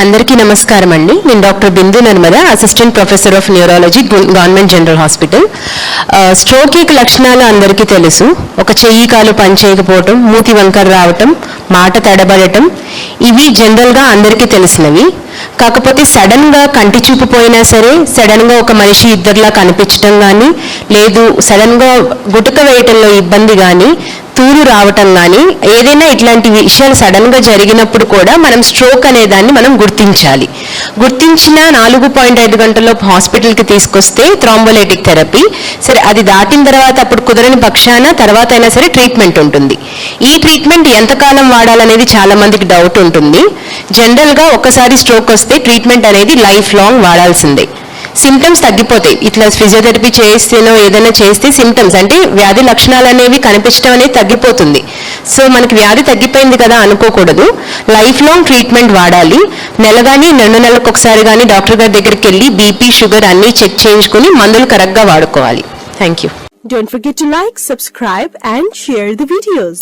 అందరికీ నమస్కారం అండి నేను doctor Bindu Narmada assistant professor of neurology government general hospital. Stroke యొక్క లక్షణాలు అందరికీ తెలుసు. ఒక చెయ్యి కాలు పనిచేయకపోవటం మూతి వంకర రావటం మాట తడబడటం ఇవి జనరల్గా అందరికీ తెలిసినవి. కాకపోతే సడన్గా కంటి చూపు పోయినా సరే సడన్గా ఒక మనిషి ఇద్దరిలా కనిపించడం కానీ లేదు సడన్గా గుటక వేయటంలో ఇబ్బంది కానీ తూరు రావటం కానీ ఏదైనా ఇట్లాంటి విషయాలు సడన్గా జరిగినప్పుడు కూడా మనం స్ట్రోక్ అనే దాన్ని మనం గుర్తించాలి. గుర్తించిన నాలుగు పాయింట్ ఐదు గంటల్లో హాస్పిటల్కి తీసుకొస్తే థ్రాంబోలైటిక్ థెరపీ. సరే అది దాటిన తర్వాత అప్పుడు కుదరని పక్షాన తర్వాత అయినా సరే ట్రీట్మెంట్ ఉంటుంది. ఈ ట్రీట్మెంట్ ఎంతకాలం వాడాలనేది చాలా మందికి డౌట్ ఉంటుంది. జనరల్గా ఒకసారి స్ట్రోక్ వస్తే ట్రీట్మెంట్ అనేది లైఫ్ లాంగ్ వాడాల్సిందే. సిమ్టమ్స్ తగ్గిపోతాయి. ఇట్లా ఫిజియోథెరపీ చేస్తేనో ఏదైనా చేస్తే సిమ్టమ్స్ అంటే వ్యాధి లక్షణాలు అనేవి కనిపించడం అనేది తగ్గిపోతుంది. సో మనకి వ్యాధి తగ్గిపోయింది కదా అనుకోకూడదు. లైఫ్ లాంగ్ ట్రీట్మెంట్ వాడాలి. నెల కానీ రెండు నెలలకు ఒకసారి కానీ డాక్టర్ గారి దగ్గరికి వెళ్ళి బీపీ షుగర్ అన్నీ చెక్ చేయించుకుని మందులు కరెక్ట్గా వాడుకోవాలి. Thank you Don't forget to like, subscribe and share the videos.